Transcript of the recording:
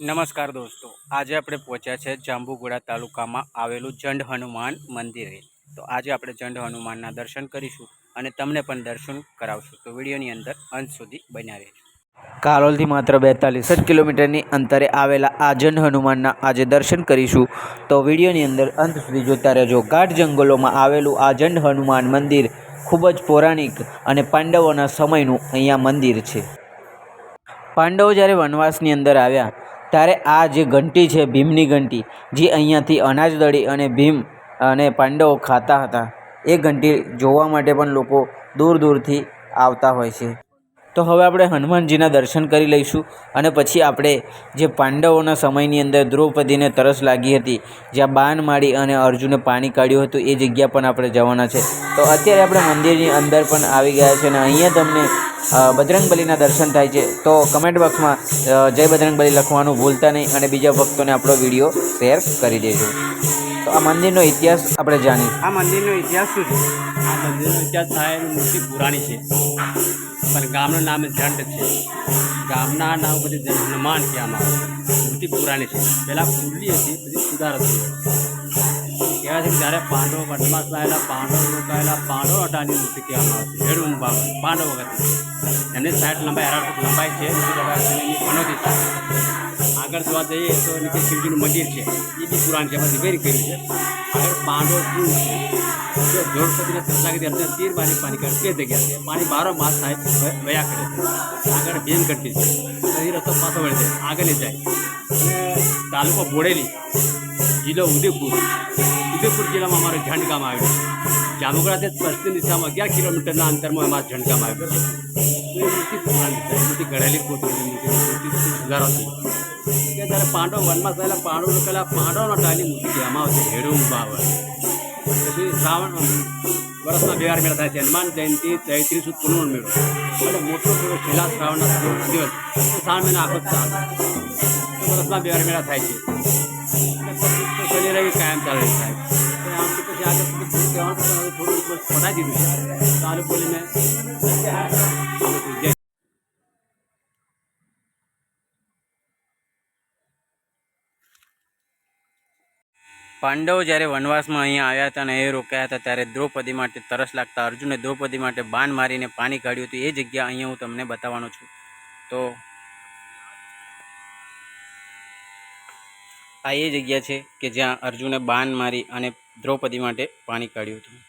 નમસ્કાર દોસ્તો, આજે આપણે પહોંચ્યા છે જાંબુગોડા તાલુકામાં આવેલું જંડ હનુમાન મંદિરે. તો આજે આપણે જંડ હનુમાનના દર્શન કરીશું અને તમને પણ દર્શન કરાવશું. તો વિડીયોની અંદર અંત સુધી બન્યા રહીશું કાલોલથી માત્ર બેતાલીસ જ કિલોમીટરની અંતરે આવેલા આ જંડ હનુમાનના આજે દર્શન કરીશું. તો વિડીયોની અંદર અંત સુધી જોતા રહેજો. ગાઢ જંગલોમાં આવેલું આ જંડ હનુમાન મંદિર ખૂબ જ પૌરાણિક અને પાંડવોના સમયનું અહીંયા મંદિર છે. પાંડવો જ્યારે વનવાસની અંદર આવ્યા ત્યારે આ જે ઘંટી છે, ભીમની ઘંટી, જે અહીંયાથી અનાજ દળી અને ભીમ અને પાંડવો ખાતા હતા, એ ઘંટી જોવા માટે પણ લોકો દૂર દૂરથી આવતા હોય છે. તો હવે આપણે હનુમાનજીના દર્શન કરી લઈશું અને પછી આપણે જે પાંડવોના સમયની અંદર દ્રૌપદીને તરસ લાગી હતી, જ્યાં બાન મારી અને અર્જુને પાણી કાઢ્યું હતું, એ જગ્યા પણ આપણે જવાના છે. તો અત્યારે આપણે મંદિરની અંદર પણ આવી ગયા છે અને અહીંયા તમને બજરંગબલીના દર્શન થાય છે. તો કમેન્ટ બોક્સમાં જય બજરંગબલી લખવાનું ભૂલતા નહીં અને બીજા ભક્તોને આપણો વીડિયો શેર કરી દેજો. તો આ મંદિરનો ઇતિહાસ આપણે જાણીએ. આ મંદિરનો ઇતિહાસ શું છે? આ મંદિરનો ઇતિહાસ સાહેબ મૂર્તિ પુરાણી છે. પણ ગામનું નામ જંડ છે. ગામના નામ પછી જંડ હનુમાન કહેવામાં આવે મૂર્તિ પુરાણી છે. પહેલાં ખુલ્લી હતી પછી સુધાર હતી. કહેવાય જ્યારે પાંડવો વનવાસ આવેલા પાંડવ રોકાયેલા, પાંડવ અટાની મૂર્તિ કહેવામાં આવે છે. હેડું ઊંઘા પાંડવ વખત એમની સાઠ લંબાઈ અઢાર ફૂટ લંબાઈ છે. એની આગળ જોવા જઈએ તો નીચે શિવજીનું મંદિર છે, એ બી પુરાણ છે. એમાં રિપેરિંગ કર્યું છે. આગળ પાંડવ શું છે? જો દ્રૌપદીને તરસ લાગી તીર મારી પાણી કરે તે જગ્યા છે. પાણી બારો માસ સાહેબ વયા કરે છે. આગળ ભીમ કરતી છે. એ રસ્તો પાછો વળે છે. આગળ જાય. તાલુકો બોડેલી. જિલ્લો ઉદયપુર ઉદયપુર જિલ્લામાં અમારું ઝંડગામ આવ્યું છે. જામુગડાથી પશ્ચિમ દિશામાં અગિયાર કિલોમીટરના અંતરમાં અમારું ઝંડગામ આવ્યો છે. મૂર્તિ પુરાણી મૂર્તિ ઘડેલી કોતરેલી મૂર્તિ મૂર્તિ સુધારો હતી કે ત્યારે પાંડવ વનમાં થયેલા પાંડવ રોકેલા પાંડવના ટાઈની મૂર્તિ કહેવામાં આવે છે. હેડું બાવર પછી શ્રાવણ વર્ષના બે વાર મેળા થાય છે. હનુમાન જયંતિ, ચૈત્રી સુદ પૂર્ણ મેળો. એટલે મોટો મેળો છેલ્લા શ્રાવણના દિવસ. શ્રાવણ મહિના આખો ચાલે વર્ષમાં બે વાર મેળા થાય છે. શનિ રવિ કાયમ ચાલે પાંડવો જ્યારે વનવાસમાં અહીંયા આવ્યા હતા અને એ રોકાયા હતા ત્યારે દ્રૌપદી માટે તરસ લાગતા અર્જુને દ્રૌપદી માટે બાણ મારીને પાણી કાઢ્યું હતું. એ જગ્યા અહીંયા હું તમને બતાવવાનો છું. તો આ એ જગ્યા છે કે જ્યાં અર્જુને બાણ મારી અને દ્રૌપદી માટે પાણી કાઢ્યું હતું.